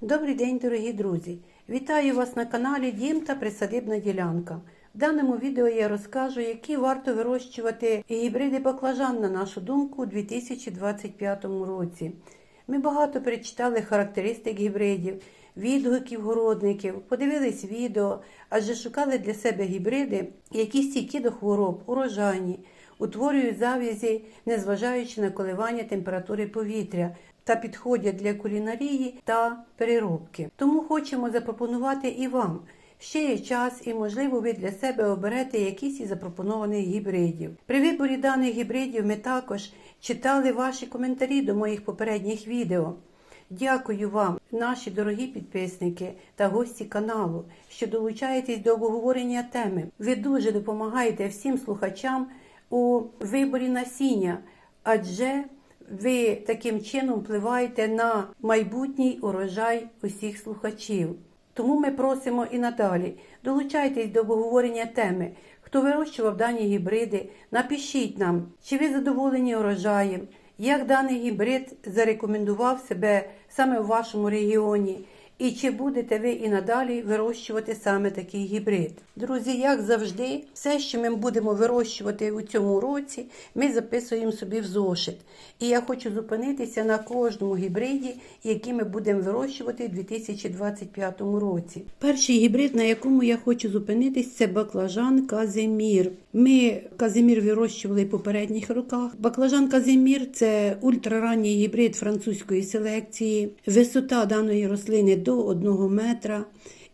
Добрий день, дорогі друзі! Вітаю вас на каналі Дім та Присадибна ділянка. В даному відео я розкажу, які варто вирощувати гібриди баклажан, на нашу думку, у 2025 році. Ми багато перечитали характеристик гібридів, відгуків городників, подивились відео, адже шукали для себе гібриди, які стійкі до хвороб, урожайні, утворюють зав'язі, незважаючи на коливання температури повітря та підходять для кулінарії та переробки. Тому хочемо запропонувати і вам. Ще є час і, можливо, ви для себе оберете якісь із запропонованих гібридів. При виборі даних гібридів ми також читали ваші коментарі до моїх попередніх відео. Дякую вам, наші дорогі підписники та гості каналу, що долучаєтесь до обговорення теми. Ви дуже допомагаєте всім слухачам у виборі насіння, адже ви таким чином впливаєте на майбутній урожай усіх слухачів. Тому ми просимо і надалі долучайтесь до обговорення теми. Хто вирощував дані гібриди, напишіть нам, чи ви задоволені урожаєм, як даний гібрид зарекомендував себе саме в вашому регіоні, і чи будете ви і надалі вирощувати саме такий гібрид. Друзі, як завжди, все, що ми будемо вирощувати у цьому році, ми записуємо собі в зошит. І я хочу зупинитися на кожному гібриді, який ми будемо вирощувати у 2025 році. Перший гібрид, на якому я хочу зупинитись, це баклажан Казимір. Ми Казимір вирощували в попередніх роках. Баклажан Казимір це ультраранній гібрид французької селекції. Висота даної рослини до 1 метра.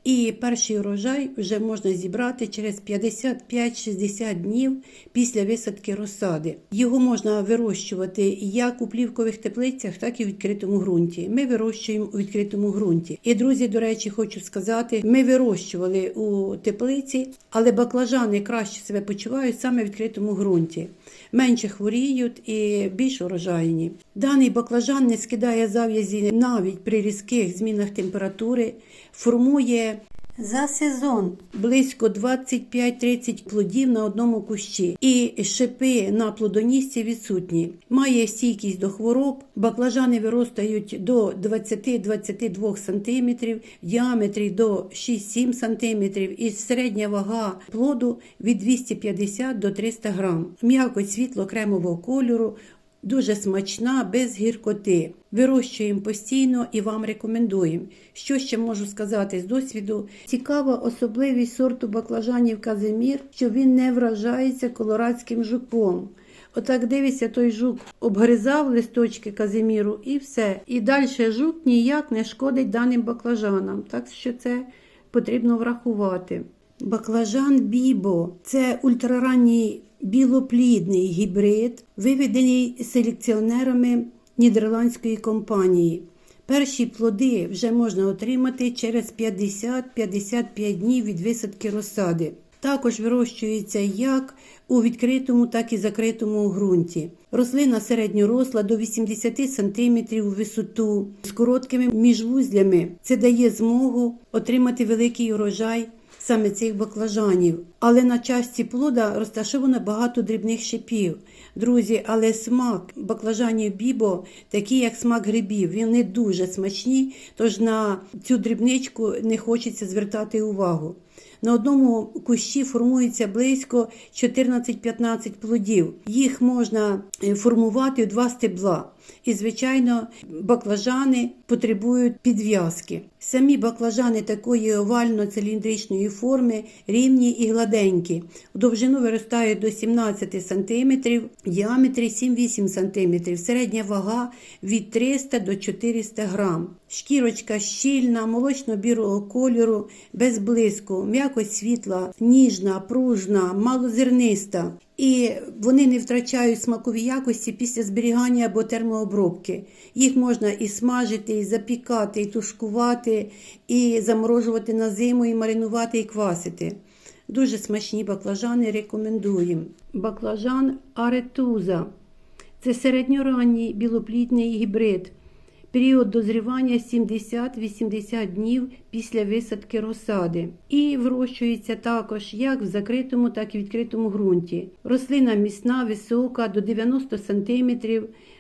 І перший урожай вже можна зібрати через 55-60 днів після висадки розсади. Його можна вирощувати як у плівкових теплицях, так і в відкритому ґрунті. Ми вирощуємо у відкритому ґрунті. І друзі, до речі, хочу сказати, ми вирощували у теплиці, але баклажани краще себе почувають саме в відкритому ґрунті. Менше хворіють і більш урожайні. Даний баклажан не скидає зав'язі навіть при різких змінах температури, формує за сезон близько 25-30 плодів на одному кущі, і шипи на плодонісці відсутні. Має стійкість до хвороб. Баклажани виростають до 20-22 см, в діаметрі до 6-7 см і середня вага плоду від 250 до 300 грам. М'якоть світло кремового кольору. Дуже смачна, без гіркоти. Вирощуємо постійно і вам рекомендуємо. Що ще можу сказати з досвіду? Цікава особливість сорту баклажанів Казимір, що він не вражається колорадським жуком. Отак дивиться, той жук обгризав листочки Казиміру і все. І далі жук ніяк не шкодить даним баклажанам. Так що це потрібно врахувати. Баклажан Бібо це ультраранній білоплідний гібрид, виведений селекціонерами нідерландської компанії. Перші плоди вже можна отримати через 50-55 днів від висадки розсади. Також вирощується як у відкритому, так і закритому ґрунті. Рослина середньоросла до 80 см у висоту з короткими міжвузлями. Це дає змогу отримати великий урожай саме цих баклажанів. Але на часті плода розташовано багато дрібних шипів. Друзі, але смак баклажанів бібо, такий як смак грибів, не дуже смачні, тож на цю дрібничку не хочеться звертати увагу. На одному кущі формується близько 14-15 плодів. Їх можна формувати у два стебла. І, звичайно, баклажани потребують підв'язки. Самі баклажани такої овально-циліндричної форми рівні і гладенькі. У довжину виростають до 17 см, в діаметрі 7-8 см, середня вага від 300 до 400 грам. Шкірочка щільна, молочно-бірого кольору, без блиску, м'якость світла, ніжна, пружна, малозерниста. І вони не втрачають смакові якості після зберігання або термообробки. Їх можна і смажити, і запікати, і тушкувати, і заморожувати на зиму, і маринувати, і квасити. Дуже смачні баклажани рекомендуємо. Баклажан аретуза це середньоранній білоплідний гібрид. Період дозрівання 70-80 днів після висадки розсади. І вирощується також як в закритому, так і відкритому ґрунті. Рослина міцна, висока, до 90 см,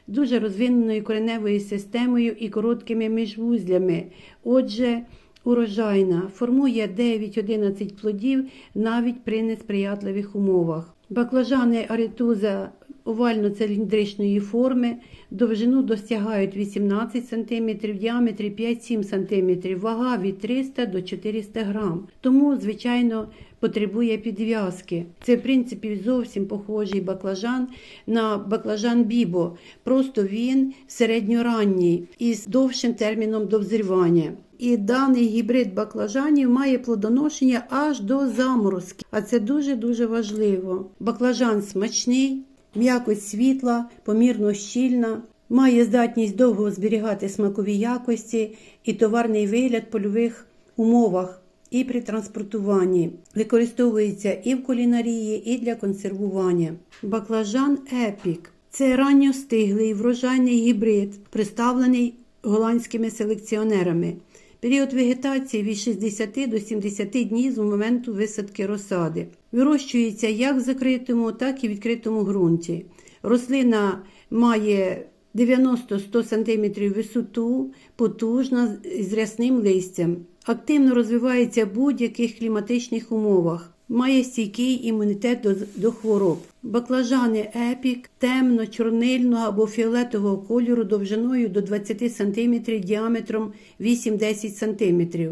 дуже розвиненою кореневою системою і короткими міжвузлями. Отже, урожайна, формує 9-11 плодів навіть при несприятливих умовах. Баклажани аритуза овально-циліндричної форми, довжину досягають 18 см, діаметрі 5-7 см, вага від 300 до 400 грам. Тому, звичайно, потребує підв'язки. Це, в принципі, зовсім похожий баклажан на баклажан бібо. Просто він середньоранній із довшим терміном дозрівання. І даний гібрид баклажанів має плодоношення аж до заморозки. А це дуже-дуже важливо. Баклажан смачний, м'якость світла, помірно щільна, має здатність довго зберігати смакові якості і товарний вигляд польових умовах і при транспортуванні. Використовується і в кулінарії, і для консервування. Баклажан епік це ранньостиглий врожайний гібрид, представлений голландськими селекціонерами. Період вегетації від 60 до 70 днів з моменту висадки розсади. Вирощується як в закритому, так і в відкритому ґрунті. Рослина має 90-100 см висоту, потужна з рясним листям. Активно розвивається в будь-яких кліматичних умовах. Має стійкий імунітет до, до хвороб. Баклажани епік темно, чорнильного або фіолетового кольору довжиною до 20 см, діаметром 8-10 см.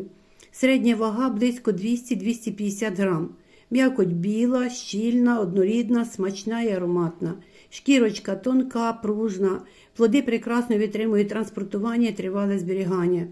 Середня вага близько 200-250 грам. М'якоть біла, щільна, однорідна, смачна і ароматна. Шкірочка тонка, пружна. Плоди прекрасно витримують транспортування і тривале зберігання.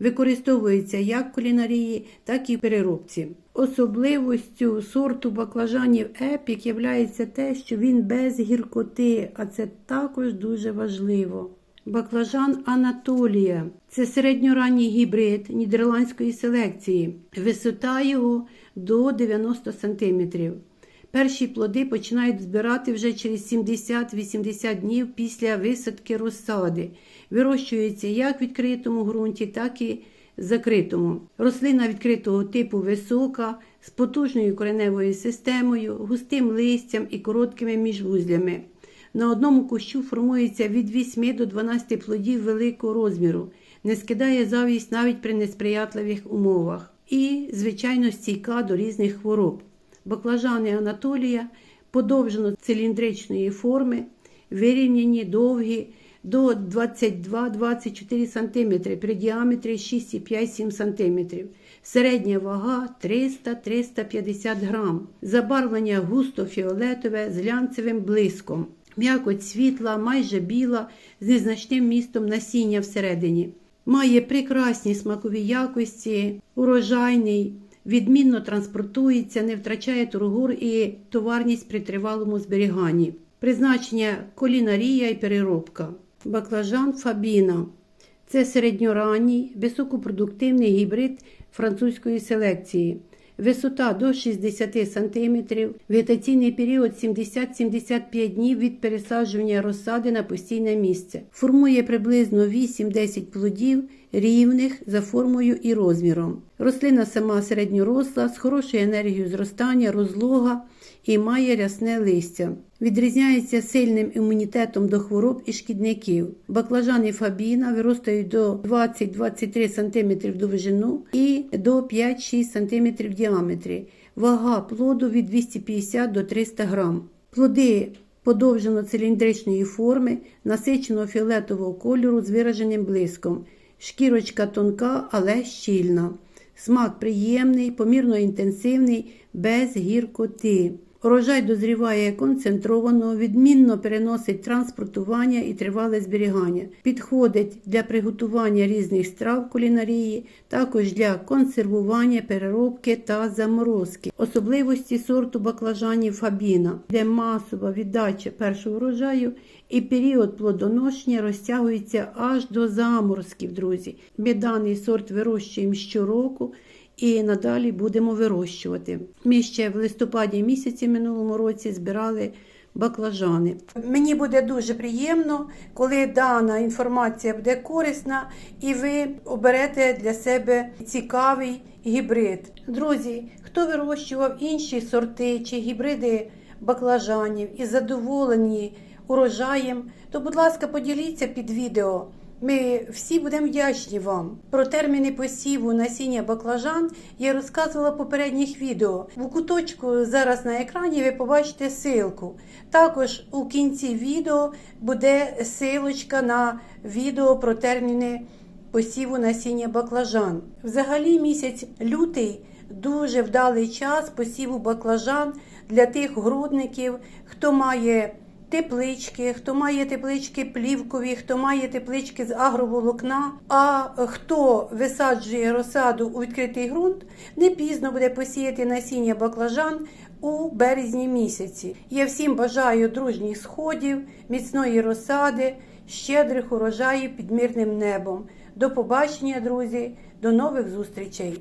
Використовується як в кулінарії, так і в переробці. Особливостю сорту баклажанів епік є те, що він без гіркоти, а це також дуже важливо. Баклажан Анатолія це середньоранній гібрид нідерландської селекції. Висота його до 90 см. Перші плоди починають збирати вже через 70-80 днів після висадки розсади. Вирощується як в відкритому ґрунті, так і закритому. Рослина відкритого типу висока, з потужною кореневою системою, густим листям і короткими міжвузлями. На одному кущу формується від 8 до 12 плодів великого розміру, не скидає завість навіть при несприятливих умовах. І, звичайно, стійка до різних хвороб. Баклажани Анатолія подовжено циліндричної форми, вирівняні, довгі до 22-24 см при діаметрі 6,5-7 см. Середня вага 300-350 грам. Забарвлення густо-фіолетове з глянцевим блиском. М'якоть світла, майже біла, з незначним містом насіння всередині. Має прекрасні смакові якості, урожайний, відмінно транспортується, не втрачає тургур і товарність при тривалому зберіганні. Призначення колінарія і переробка. Баклажан Фабіна. Це середньоранній, високопродуктивний гібрид французької селекції. Висота до 60 см, вегетаційний період 70-75 днів від пересаджування розсади на постійне місце. Формує приблизно 8-10 плодів рівних за формою і розміром. Рослина сама середньоросла, з хорошою енергією зростання, розлога і має рясне листя. Відрізняється сильним імунітетом до хвороб і шкідників. Баклажани фабіна виростають до 20-23 см довжину і до 5-6 см в діаметрі. Вага плоду від 250 до 300 грам. Плоди подовжено циліндричної форми, насиченого фіолетового кольору з вираженим блиском. Шкірочка тонка, але щільна. Смак приємний, помірно інтенсивний, без гіркоти. Урожай дозріває концентровано, відмінно переносить транспортування і тривале зберігання. Підходить для приготування різних страв кулінарії, також для консервування, переробки та заморозки. Особливості сорту баклажанів фабіна, де масова віддача першого врожаю і період плодоношення розтягується аж до заморозків, друзі. Ми даний сорт вирощуємо щороку і надалі будемо вирощувати. Ми ще в листопаді місяці минулому році збирали баклажани. Мені буде дуже приємно, коли дана інформація буде корисна і ви оберете для себе цікавий гібрид. Друзі, хто вирощував інші сорти чи гібриди баклажанів і задоволені урожаєм, то, будь ласка, поділіться під відео. Ми всі будемо вдячні вам. Про терміни посіву насіння баклажан я розказувала в попередніх відео. У куточку зараз на екрані ви побачите силку. Також у кінці відео буде силочка на відео про терміни посіву насіння баклажан. Взагалі місяць лютий дуже вдалий час посіву баклажан для тих грудників, хто має теплички, хто має теплички плівкові, хто має теплички з агроволокна. А хто висаджує розсаду у відкритий ґрунт, не пізно буде посіяти насіння баклажан у березні місяці. Я всім бажаю дружніх сходів, міцної розсади, щедрих урожаїв під мирним небом. До побачення, друзі, до нових зустрічей!